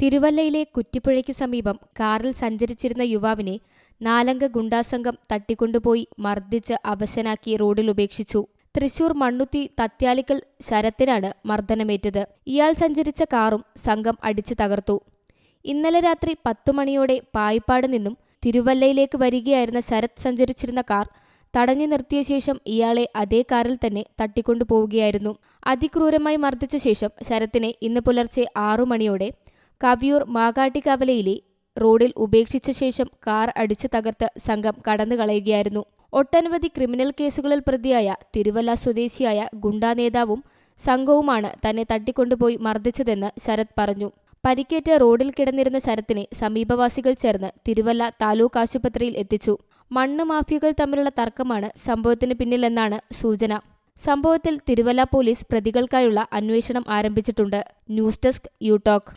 തിരുവല്ലയിലെ കുറ്റിപ്പുഴയ്ക്ക് സമീപം കാറിൽ സഞ്ചരിച്ചിരുന്ന യുവാവിനെ നാലംഗ ഗുണ്ടാസംഘം തട്ടിക്കൊണ്ടുപോയി മർദ്ദിച്ച് അവശനാക്കി റോഡിൽ ഉപേക്ഷിച്ചു. തൃശൂർ മണ്ണുത്തി തത്യാലിക്കൽ ശരത്തിനാണ് മർദ്ദനമേറ്റത്. ഇയാൾ സഞ്ചരിച്ച കാറും സംഘം അടിച്ചു തകർത്തു. ഇന്നലെ രാത്രി പത്തു മണിയോടെ പായിപ്പാട് നിന്നും തിരുവല്ലയിലേക്ക് വരികയായിരുന്ന ശരത് സഞ്ചരിച്ചിരുന്ന കാർ തടഞ്ഞു നിർത്തിയ ശേഷം ഇയാളെ അതേ കാറിൽ തന്നെ തട്ടിക്കൊണ്ടുപോവുകയായിരുന്നു. അതിക്രൂരമായി മർദ്ദിച്ച ശേഷം ശരത്തിനെ ഇന്ന് പുലർച്ചെ ആറു മണിയോടെ കവിയൂർ മാകാട്ടിക്കവലയിലെ റോഡിൽ ഉപേക്ഷിച്ച ശേഷം കാർ അടിച്ചു തകർത്ത് സംഘം കടന്നു കളയുകയായിരുന്നു ഒട്ടനവധി ക്രിമിനൽ കേസുകളിൽ പ്രതിയായ തിരുവല്ല സ്വദേശിയായ ഗുണ്ടാ നേതാവും സംഘവുമാണ് തന്നെ തട്ടിക്കൊണ്ടുപോയി മർദ്ദിച്ചതെന്ന് ശരത് പറഞ്ഞു. പരിക്കേറ്റ റോഡിൽ കിടന്നിരുന്ന ശരത്തിനെ സമീപവാസികൾ ചേർന്ന് തിരുവല്ല താലൂക്ക് ആശുപത്രിയിൽ എത്തിച്ചു. മണ്ണ് മാഫിയകൾ തമ്മിലുള്ള തർക്കമാണ് സംഭവത്തിന് പിന്നിലെന്നാണ് സൂചന. സംഭവത്തിൽ തിരുവല്ല പോലീസ് പ്രതികൾക്കായുള്ള അന്വേഷണം ആരംഭിച്ചിട്ടുണ്ട്. News desk you talk